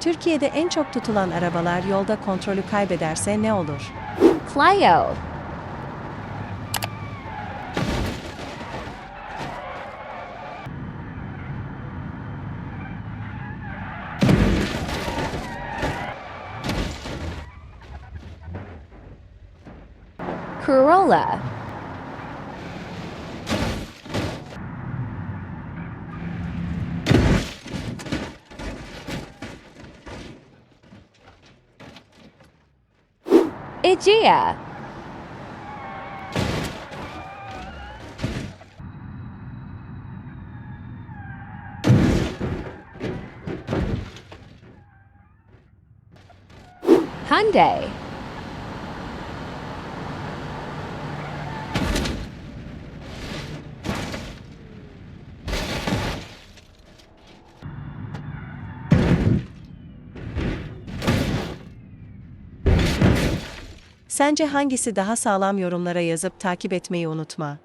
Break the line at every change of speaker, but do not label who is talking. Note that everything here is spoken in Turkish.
Türkiye'de en çok tutulan arabalar yolda kontrolü kaybederse ne olur?
Clio. Corolla. Aegea. Hyundai.
Sence hangisi daha sağlam yorumlara yazıp takip etmeyi unutma.